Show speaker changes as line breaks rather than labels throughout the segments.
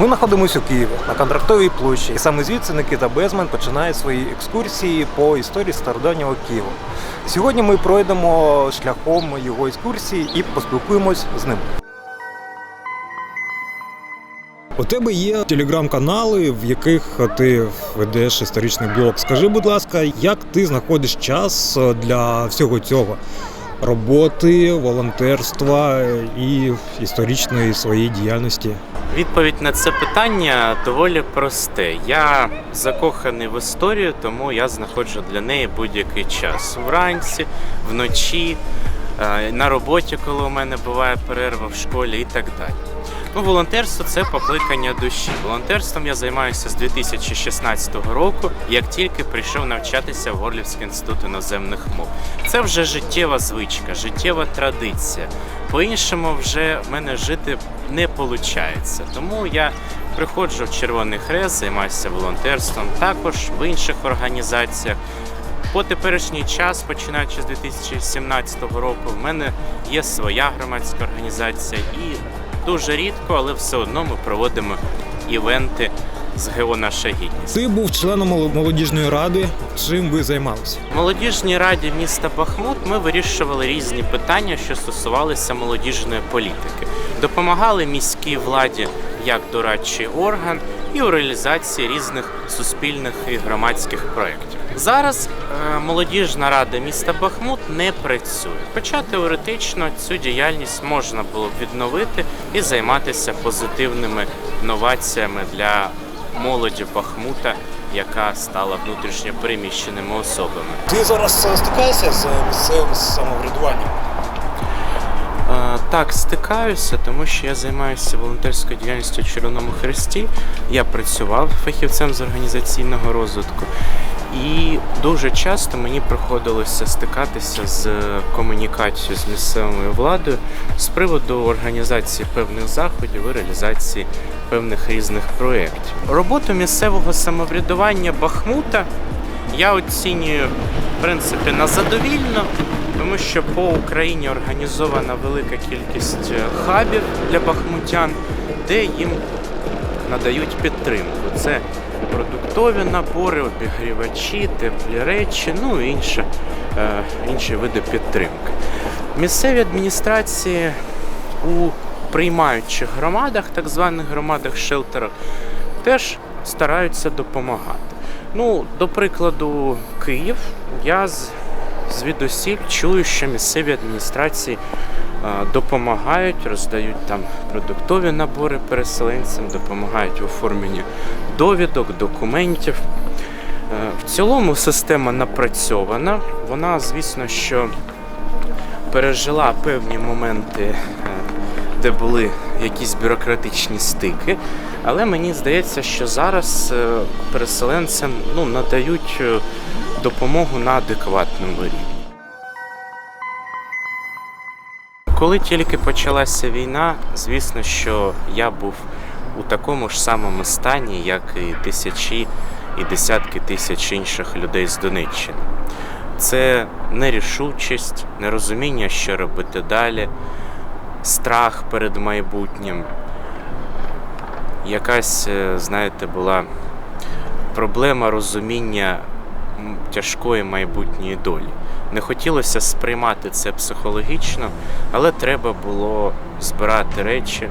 Ми знаходимося у Києві на контрактовій площі, і саме звідси Никита Безмен починає свої екскурсії по історії стародавнього Києва. Сьогодні ми пройдемо шляхом його екскурсії і поспілкуємось з ним. У тебе є телеграм-канали, в яких ти ведеш історичний блог. Скажи, будь ласка, як ти знаходиш час для всього цього? Роботи, волонтерства і історичної своєї діяльності.
Відповідь на це питання доволі просте. Я закоханий в історію, тому я знаходжу для неї будь-який час. Вранці, вночі, е, на роботі, коли у мене буває перерва в школі і так далі. Ну, волонтерство це покликання душі. Волонтерством я займаюся з 2016 року, як тільки прийшов навчатися в Горлівський інститут іноземних мов. Це вже життєва звичка, життєва традиція. По-іншому вже в мене жити не виходить. Тому я приходжу в Червоний Хрест, займаюся волонтерством, також в інших організаціях. По теперішній час, починаючи з 2017 року, в мене є своя громадська організація, і дуже рідко, але все одно ми проводимо івенти з ГО Наша гідність.
Ти був членом молодіжної ради. Чим ви займалися?
В молодіжній раді міста Бахмут ми вирішували різні питання, що стосувалися молодіжної політики. Допомагали міській владі як дорадчий орган і у реалізації різних суспільних і громадських проєктів. Зараз е, молодіжна рада міста Бахмут не працює, хоча теоретично цю діяльність можна було б відновити і займатися позитивними новаціями для молоді Бахмута, яка стала внутрішньо переміщеними особами.
Ти зараз е, стикаєшся з місцевим самоврядуванням?
Е, Так, стикаюся, тому що я займаюся волонтерською діяльністю у Червоному Хресті. Я працював фахівцем з організаційного розвитку. І дуже часто мені приходилося стикатися з комунікацією з місцевою владою з приводу організації певних заходів і реалізації певних різних проєктів. Роботу місцевого самоврядування Бахмута я оцінюю в принципі на задовільно, тому що по Україні організована велика кількість е, хабів для бахмутян, де їм надають підтримку. Це продуктові набори, обігрівачі, теплі речі, ну і інше, е, інші види підтримки. Місцеві адміністрації у приймаючих громадах, так званих громадах шелтерах, теж стараються допомагати. Ну, до прикладу, Київ, я звідусіль чую, що місцеві адміністрації допомагають, роздають там продуктові набори переселенцям, допомагають в оформленні довідок, документів. Е, В цілому система напрацьована. Вона, звісно, що пережила певні моменти, е, де були якісь бюрократичні стики. Але мені здається, що зараз е, переселенцям ну, надають допомогу на адекватному рівні. Коли тільки почалася війна, звісно, що я був у такому ж самому стані, як і тисячі і десятки тисяч інших людей з Донеччини. Це нерішучість, нерозуміння, що робити далі, страх перед майбутнім. Якась, е, знаєте, була проблема розуміння тяжкої майбутньої долі. Не хотілося сприймати це психологічно, але треба було збирати речі,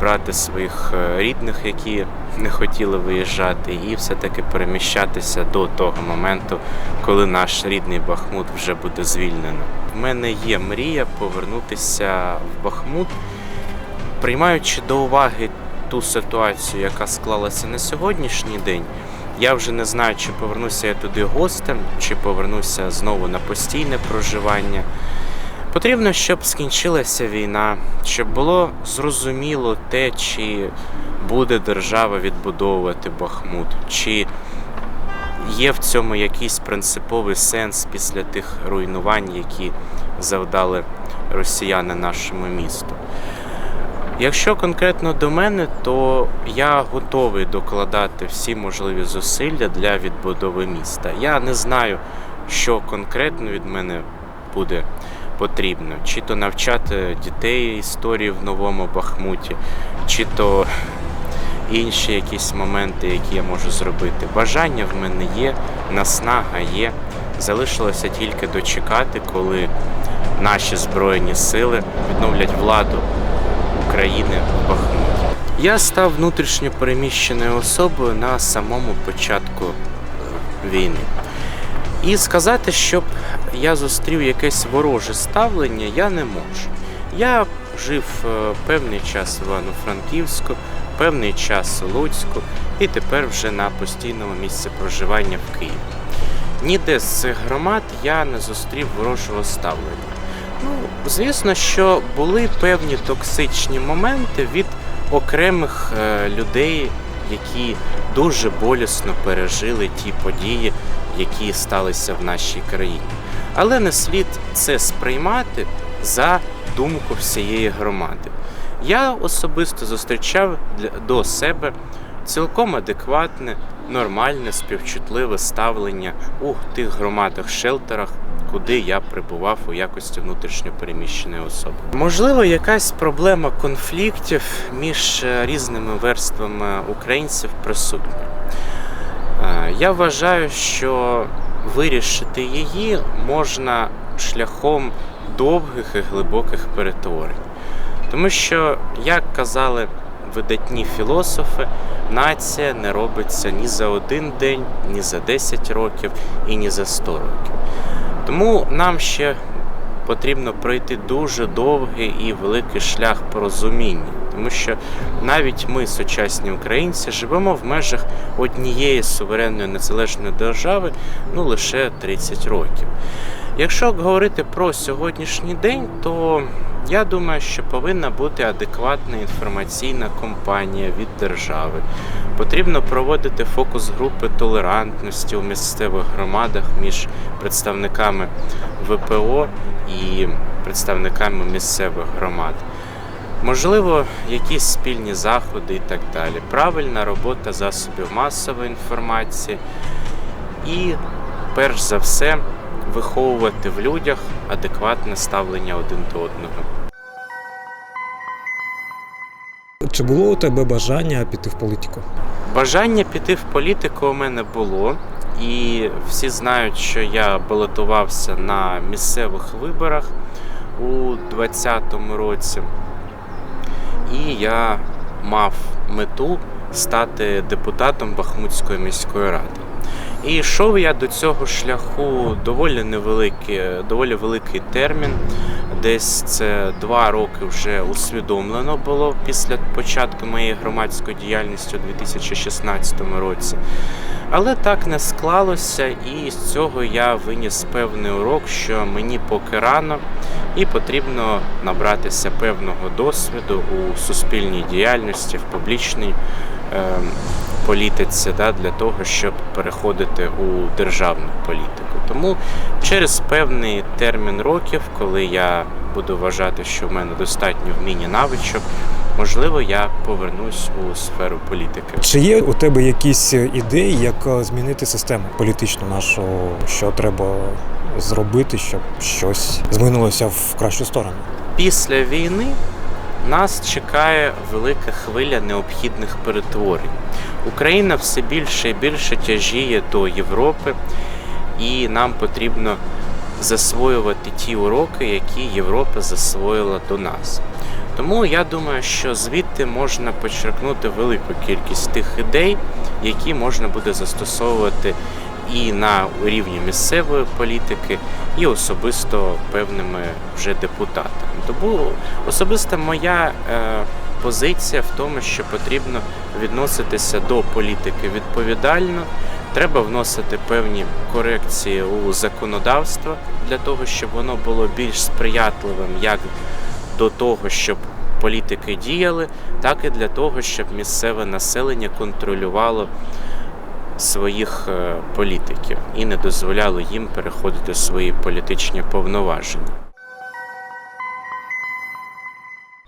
брати своїх е, рідних, які не хотіли виїжджати, і все-таки переміщатися до того моменту, коли наш рідний Бахмут вже буде звільнено. В мене є мрія повернутися в Бахмут, приймаючи до уваги ту ситуацію, яка склалася на сьогоднішній день. Я вже не знаю, чи повернуся я туди гостем, чи повернуся знову на постійне проживання. Потрібно, щоб скінчилася війна, щоб було зрозуміло те, чи буде держава відбудовувати Бахмут, чи є в цьому якийсь принциповий сенс після тих руйнувань, які завдали росіяни нашому місту. Якщо конкретно до мене, то я готовий докладати всі можливі зусилля для відбудови міста. Я не знаю, що конкретно від мене буде потрібно, чи то навчати дітей історії в новому Бахмуті, чи то інші якісь моменти, які я можу зробити. Бажання в мене є, наснага є. Залишилося тільки дочекати, коли наші збройні сили відновлять владу України в Бахмуті. Я став внутрішньо переміщеною особою на самому початку е, війни. І сказати, щоб я зустрів якесь вороже ставлення, я не можу. Я жив е, певний час в Івано-Франківську, певний час у Луцьку і тепер вже на постійному місці проживання в Києві. Ніде з цих громад я не зустрів ворожого ставлення. Ну, звісно, що були певні токсичні моменти від окремих е, людей, які дуже болісно пережили ті події, які сталися в нашій країні. Але не слід це сприймати за думку всієї громади. Я особисто зустрічав до себе цілком адекватне, нормальне, співчутливе ставлення у тих громадах-шелтерах, куди я прибував у якості внутрішньопереміщеної особи. Можливо, якась проблема конфліктів між е, різними верствами українців присутня. Е, Я вважаю, що вирішити її можна шляхом довгих і глибоких перетворень. Тому що, як казали видатні філософи, нація не робиться ні за один день, ні за 10 років і ні за 100 років. Тому нам ще потрібно пройти дуже довгий і великий шлях порозуміння, тому що навіть ми, сучасні українці, живемо в межах однієї суверенної незалежної держави ну лише 30 років. Якщо говорити про сьогоднішній день, то я думаю, що повинна бути адекватна інформаційна кампанія від держави. Потрібно проводити фокус-групи толерантності у місцевих громадах між представниками ВПО і представниками місцевих громад. Можливо, якісь спільні заходи і так далі. Правильна робота засобів масової інформації і, перш за все, виховувати в людях адекватне ставлення один до одного.
Чи було у тебе бажання піти в політику?
Бажання піти в політику у мене було, і всі знають, що я балотувався на місцевих виборах у 2020 році. І я мав мету стати депутатом Бахмутської міської ради. І йшов я до цього шляху доволі невеликий, доволі великий термін. Десь це два роки вже усвідомлено було після початку моєї громадської діяльності у 2016 році. Але так не склалося, і з цього я виніс певний урок, що мені поки рано і потрібно набратися певного досвіду у суспільній діяльності, в публічній е, політиці, да, для того, щоб переходити у державну політику. Тому через певний термін років, коли я буду вважати, що в мене достатньо вмінь і навичок, можливо, я повернусь у сферу політики.
Чи є у тебе якісь ідеї, як е, змінити систему політичну нашу, що треба зробити, щоб щось змінилося в кращу сторону?
Після війни нас чекає велика хвиля необхідних перетворень. Україна все більше і більше тяжіє до Європи, і нам потрібно засвоювати ті уроки, які Європа засвоїла до нас. Тому я думаю, що звідти можна почерпнути велику кількість тих ідей, які можна буде застосовувати і на рівні місцевої політики, і особисто певними вже депутатами. Тому особиста моя е, позиція в тому, що потрібно відноситися до політики відповідально. Треба вносити певні корекції у законодавство для того, щоб воно було більш сприятливим як до того, щоб політики діяли, так і для того, щоб місцеве населення контролювало своїх е, політиків і не дозволяло їм переходити свої політичні повноваження.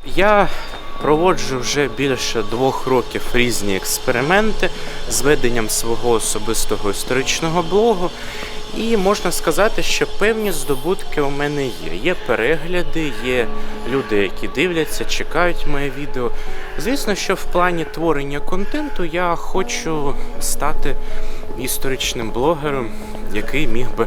Я проводжу вже більше двох років різні експерименти з веденням свого особистого історичного блогу. І можна сказати, що певні здобутки у мене є. Є перегляди, є люди, які дивляться, чекають моє відео. Звісно, що в плані творення контенту я хочу стати історичним блогером, який міг би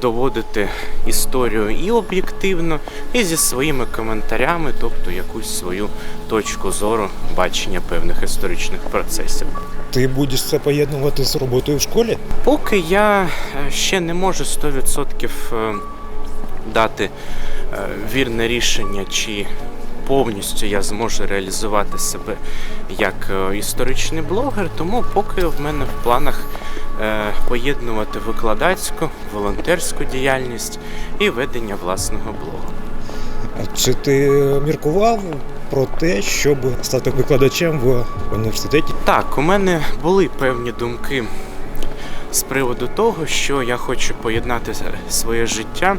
доводити історію і об'єктивно, і зі своїми коментарями, тобто якусь свою точку зору бачення певних історичних процесів.
Ти будеш це поєднувати з роботою в школі?
Поки я е, ще не можу 100% е, дати е, вірне рішення, чи повністю я зможу реалізувати себе як історичний блогер, тому поки в мене в планах поєднувати викладацьку, волонтерську діяльність і ведення власного блогу.
А Чи ти міркував про те, щоб стати викладачем в університеті?
Так, у мене були певні думки з приводу того, що я хочу поєднати своє житта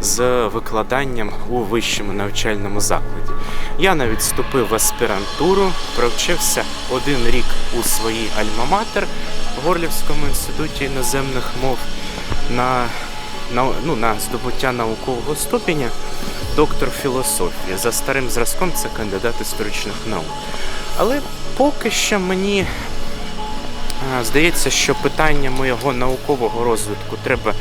з викладанням у вищому навчальному закладі. Я навіть вступив в аспірантуру, провчився один рік у своїй альма-матер в Горлівському інституті іноземних мов на, на, ну, на здобуття наукового ступеня доктор філософії. За старим зразком це кандидат історичних наук. Але поки що мені е, здається, що питання моєго наукового розвитку треба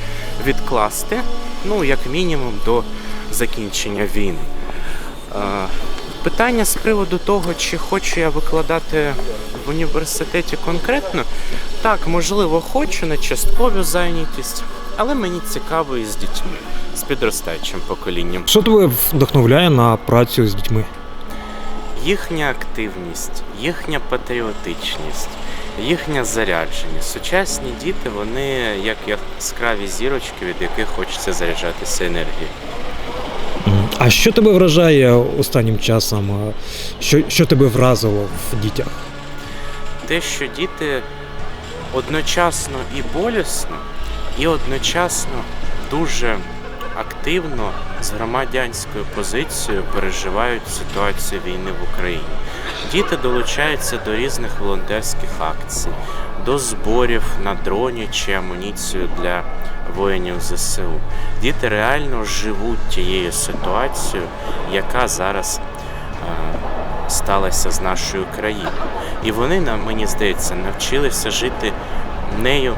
відкласти, ну, як мінімум, до закінчення війни. Е, Питання з приводу того, чи хочу я викладати в університеті конкретно, так, можливо, хочу на часткову зайнятість, але мені цікаво і з дітьми, з підростаючим поколінням.
Що тебе вдохновляє на працю з дітьми?
їхня активність, їхня патріотичність, їхня зарядженість. Сучасні діти, вони як яскраві зірочки, від яких хочеться заряджатися енергією.
А що тебе вражає останнім часом? Що, що тебе вразило в дітях?
Те, що діти одночасно і болісно, і одночасно дуже активно з громадянською позицією переживають ситуацію війни в Україні. Діти долучаються до різних волонтерських акцій, до зборів на дроні чи амуніцію для воїнів ЗСУ. Діти реально живуть тією ситуацією, яка зараз е, сталася з нашою країною. І вони, нам мені здається, навчилися жити нею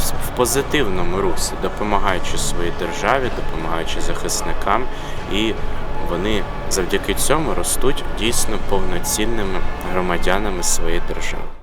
в- позитивному русі, допомагаючи своїй державі, допомагаючи захисникам, і вони завдяки цьому ростуть дійсно повноцінними громадянами своєї держави.